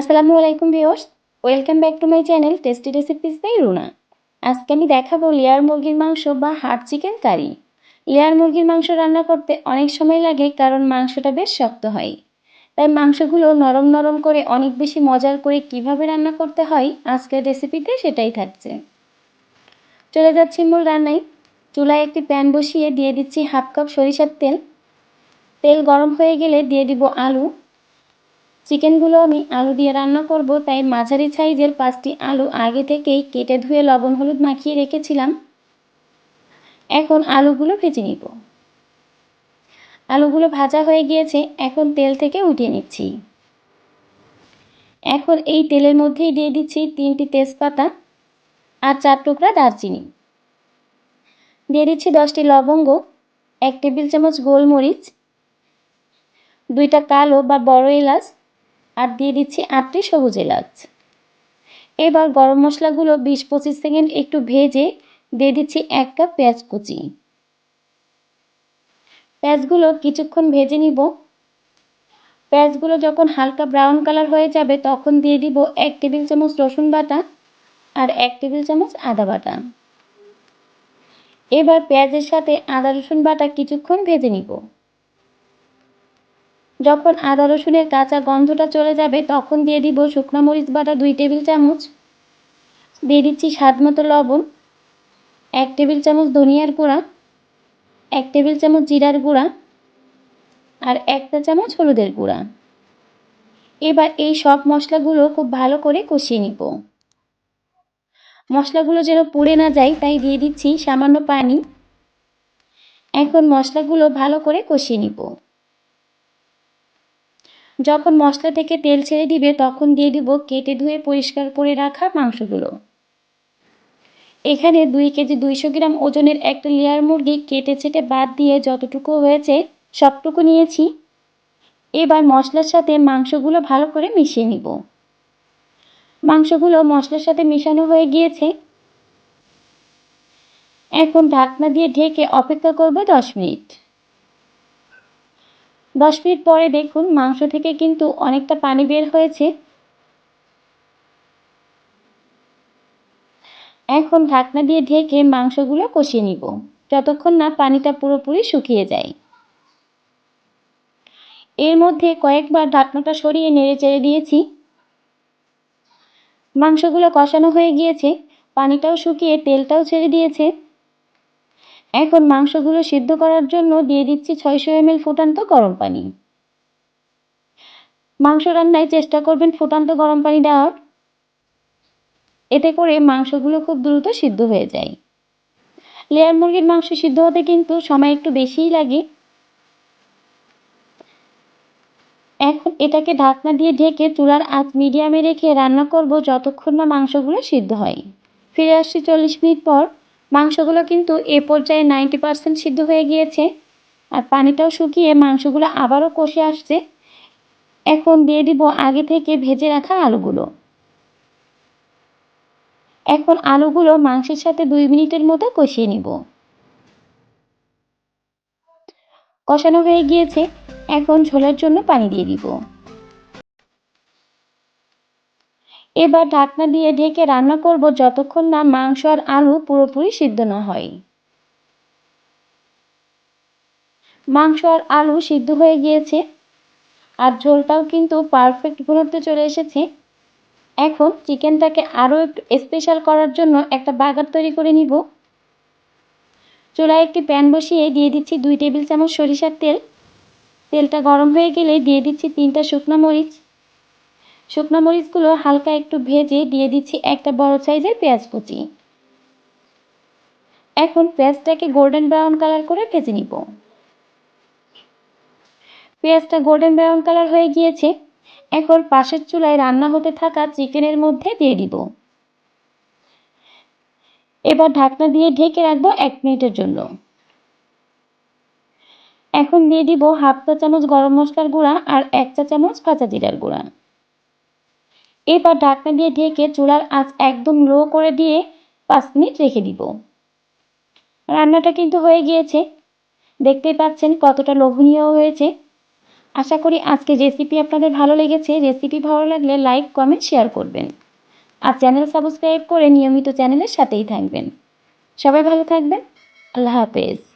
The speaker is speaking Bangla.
আসসালামু আলাইকুম viewers, welcome back to my channel tasty recipes by Runa. আজকে আমি দেখাবো লেয়ার মুরগির মাংস বা হার্ড চিকেন কারি। লেয়ার মুরগির মাংস রান্না করতে অনেক সময় লাগে কারণ মাংসটা বেশ শক্ত হয়। তাই মাংসগুলো নরম নরম করে অনেক বেশি মজার করে কীভাবে রান্না করতে হয় আজকের রেসিপিতে সেটাই থাকছে। চলে যাচ্ছি মূল রান্নায়। চুলায় একটি প্যান বসিয়ে দিয়ে দিচ্ছি হাফ কাপ সরিষার তেল। তেল গরম হয়ে গেলে দিয়ে দিব আলু। চিকেনগুলো আমি আলু দিয়ে রান্না করব, তাই মাঝারি সাইজের পাঁচটি আলু আগে থেকেই কেটে ধুয়ে লবণ হলুদ মাখিয়ে রেখেছিলাম। এখন আলুগুলো ভেজে নিব। আলুগুলো ভাজা হয়ে গিয়েছে, এখন তেল থেকে উঠিয়ে নিচ্ছি। এখন এই তেলের মধ্যেই দিয়ে দিচ্ছি তিনটি তেজপাতা আর চার টুকরা দারচিনি। দিয়ে দিচ্ছি দশটি লবঙ্গ, এক টেবিল চামচ গোলমরিচ, দুইটা কালো বা বড় এলাচ আর দিয়ে দিচ্ছি আটটি সবুজ এলাচ। এবার গরম মশলাগুলো বিশ পঁচিশ সেকেন্ড একটু ভেজে দিয়ে দিচ্ছি এক কাপ পেঁয়াজ কুচি। পেঁয়াজগুলো কিছুক্ষণ ভেজে নিব। পেঁয়াজগুলো যখন হালকা ব্রাউন কালার হয়ে যাবে তখন দিয়ে দিব এক টেবিল চামচ রসুন বাটা আর এক টেবিল চামচ আদা বাটা। এবার পেঁয়াজের সাথে আদা রসুন বাটা কিছুক্ষণ ভেজে নিব। যখন আদা রসুনের কাঁচা গন্ধটা চলে যাবে, তখন দিয়ে দিব শুকনো মরিচ বাটা দুই টেবিল চামচ। দিয়ে দিচ্ছি স্বাদ মতো লবণ, এক টেবিল চামচ ধনিয়ার গুঁড়া, এক টেবিল চামচ জিরার গুঁড়া আর একটা চামচ হলুদের গুঁড়া। এবার এই সব মশলাগুলো খুব ভালো করে কষিয়ে নিব। মশলাগুলো যেন পুড়ে না যায়, তাই দিয়ে দিচ্ছি সামান্য পানি। এখন মশলাগুলো ভালো করে কষিয়ে নিব। যখন মশলা থেকে তেল ছেড়ে দিবে, তখন দিয়ে দিব কেটে ধুয়ে পরিষ্কার করে রাখা মাংসগুলো। এখানে দুই কেজি দুইশো গ্রাম ওজনের একটা লেয়ার মুরগি কেটে ছেটে বাদ দিয়ে যতটুকু হয়েছে সবটুকু নিয়েছি। এবার মশলার সাথে মাংসগুলো ভালো করে মিশিয়ে নিব। মাংসগুলো মশলার সাথে মিশানো হয়ে গিয়েছে। এখন ঢাকনা দিয়ে ঢেকে অপেক্ষা করবে দশ মিনিট। দশ মিনিট পরে দেখুন মাংস থেকে কিন্তু অনেকটা পানি বের হয়েছে। এখন ঢাকনা দিয়ে ঢেকে মাংসগুলো কষিয়ে নিব। যতক্ষণ না পানিটা পুরোপুরি শুকিয়ে যায়। এর মধ্যে কয়েকবার ঢাকনাটা সরিয়ে নেড়ে চেড়ে দিয়েছি। মাংসগুলো কষানো হয়ে গিয়েছে। পানিটাও শুকিয়ে তেলটাও ছেড়ে দিয়েছে। এখন মাংসগুলো সিদ্ধ করার জন্য দিয়ে দিচ্ছি ছয়শো এমএল ফুটান্ত গরম পানি। মাংস রান্নায় চেষ্টা করবেন ফুটান্ত গরম পানি দেওয়ার। এতে করে মাংসগুলো খুব দ্রুত সিদ্ধ হয়ে যায়। লেয়ার মুরগির মাংস সিদ্ধ হতে কিন্তু সময় একটু বেশিই লাগে। এখন এটাকে ঢাকনা দিয়ে ঢেকে চুলার আঁচ মিডিয়ামে রেখে রান্না করব যতক্ষণ না মাংসগুলো সিদ্ধ হয়। ফিরে আসছি চল্লিশ মিনিট পর। মাংসগুলো কিন্তু এ পর্যায়ে নাইনটি পারসেন্ট সিদ্ধ হয়ে গিয়েছে। আর পানিটাও শুকিয়ে মাংসগুলো আবারও কষে আসছে। এখন দিয়ে দিব আগে থেকে ভেজে রাখা আলুগুলো। এখন আলুগুলো মাংসের সাথে দুই মিনিটের মতো কষিয়ে নিব। কষানো হয়ে গিয়েছে। এখন ঝোলের জন্য পানি দিয়ে দিব। এবার ঢাকনা দিয়ে ঢেকে রান্না করব যতক্ষণ না মাংস আর আলু পুরোপুরি সিদ্ধ না হয়। মাংস আর আলু সিদ্ধ হয়ে গিয়েছে। আর ঝোলটাও কিন্তু পারফেক্ট ঘনত্বে চলে এসেছে। এখন চিকেনটাকে আরও একটু স্পেশাল করার জন্য একটা বাগার তৈরি করে নিব। চুলায় একটি প্যান বসিয়ে দিয়ে দিচ্ছি দুই টেবিল চামচ সরিষার তেল। তেলটা গরম হয়ে গেলে দিয়ে দিচ্ছি তিনটা শুকনো মরিচ। শুকনো মরিচগুলো হালকা একটু ভেজে দিয়ে দিচ্ছি একটা বড় সাইজের পেঁয়াজ কুচি। এখন পেঁয়াজটাকে গোল্ডেন ব্রাউন কালার করে ভেজে নিব। পেঁয়াজটা গোল্ডেন ব্রাউন কালার হয়ে গিয়েছে। এখন পাশের চুলায় রান্না হতে থাকা চিকেনের মধ্যে দিয়ে দিব। এবার ঢাকনা দিয়ে ঢেকে রাখব এক মিনিটের জন্য। এখন দিয়ে দিব হাফ চা চামচ গরম মশলার গুঁড়া আর এক চা চামচ কাঁচা জিরার গুঁড়া। এবার ঢাকনা দিয়ে ঢেকে চুলার আঁচ একদম লো করে দিয়ে পাঁচ মিনিট রেখে দিব। রান্নাটা কিন্তু হয়ে গিয়েছে। দেখতেই পাচ্ছেন কতটা লোভনীয় হয়েছে। আশা করি আজকে রেসিপি আপনাদের ভালো লেগেছে। রেসিপি ভালো লাগলে লাইক কমেন্ট শেয়ার করবেন। আর চ্যানেল সাবস্ক্রাইব করে নিয়মিত চ্যানেলের সাথেই থাকবেন। সবাই ভালো থাকবেন। আল্লাহ হাফেজ।